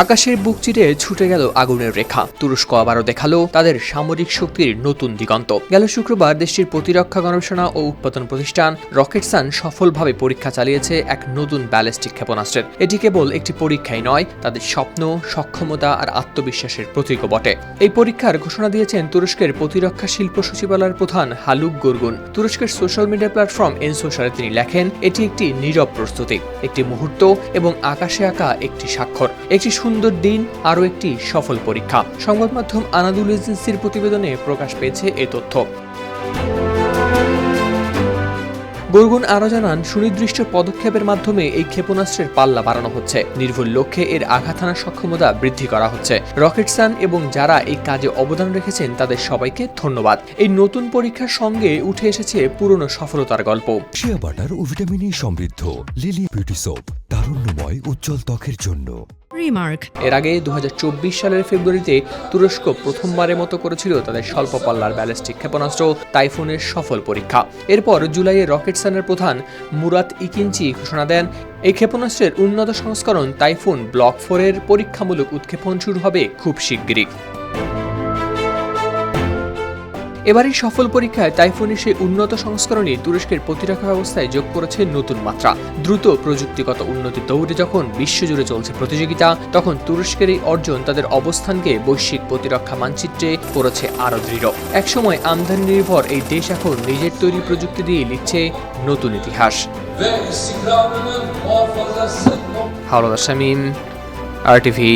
আকাশের বুক চিরে ছুটে গেল আগুনের রেখা। তুরস্ক আবারও দেখাল তাদের সামরিক শক্তির নতুন দিগন্ত। গেল শুক্রবার দেশটির প্রতিরক্ষা গবেষণা ও উৎপাদন প্রতিষ্ঠান রকেটসান সফলভাবে পরীক্ষা চালিয়েছে এক নতুন ব্যালিস্টিক ক্ষেপণাস্ত্রের। এটি কেবল একটি পরীক্ষাই নয়, তাদের স্বপ্ন, সক্ষমতা আর আত্মবিশ্বাসের প্রতীকও বটে। এই পরীক্ষার ঘোষণা দিয়েছেন তুরস্কের প্রতিরক্ষা শিল্প সচিবালয়ের প্রধান হালুক গুরগুন। তুরস্কের সোশ্যাল মিডিয়া প্ল্যাটফর্ম এনসোশারে তিনি লেখেন, এটি একটি নীরব প্রস্তুতি, একটি মুহূর্ত এবং আকাশে আঁকা একটি স্বাক্ষর। একটি সুন্দর দিন, আরও একটি সফল পরীক্ষা। সংবাদ মাধ্যম আনাদুল এজেন্সির প্রতিবেদনে প্রকাশ পেয়েছে এ তথ্য। বরগুন আরও জানান, সুনির্দিষ্ট পদক্ষেপের মাধ্যমে এই ক্ষেপণাস্ত্রের পাল্লা বাড়ানো হচ্ছে। নির্ভুল লক্ষ্যে এর আঘাত হানার সক্ষমতা বৃদ্ধি করা হচ্ছে। রকেটসান এবং যারা এই কাজে অবদান রেখেছেন, তাদের সবাইকে ধন্যবাদ। এই নতুন পরীক্ষার সঙ্গে উঠে এসেছে পুরনো সফলতার গল্প। শিয়া বাটার ও ভিটামিন সমৃদ্ধ লিলি বিউটি সোপ তারুণ্যময়, উজ্জ্বল ত্বকের জন্য। Remark. এর আগে দুহাজার চব্বিশ সালের ফেব্রুয়ারিতে তুরস্ক প্রথমবারের মতো করেছিল তাদের স্বল্প পাল্লার ব্যালিস্টিক ক্ষেপণাস্ত্র টাইফুনের সফল পরীক্ষা এরপর জুলাইয়ে রকেটসানের প্রধান মুরাত ইকিনচি ঘোষণা দেন, এই ক্ষেপণাস্ত্রের উন্নত সংস্করণ টাইফুন ব্লক ফোরের পরীক্ষামূলক উৎক্ষেপণ শুরু হবে খুব শিগগিরই এবারই সফল পরীক্ষায় টাইফুনের সেই উন্নত সংস্করণে তুরস্কের প্রতিরক্ষা ব্যবস্থায় যোগ করেছে নতুন মাত্রা। দ্রুত প্রযুক্তিগত উন্নতির দৌড়ে যখন বিশ্বজুড়ে চলছে প্রতিযোগিতা, তখন তুরস্কের এই অর্জন তাদের অবস্থানকে বৈশ্বিক প্রতিরক্ষা মানচিত্রে করেছে আরও দৃঢ়। একসময় আমদানি নির্ভর এই দেশ এখন নিজের তৈরি প্রযুক্তি দিয়ে লিখছে নতুন ইতিহাস। Howlader Shamim, R TV.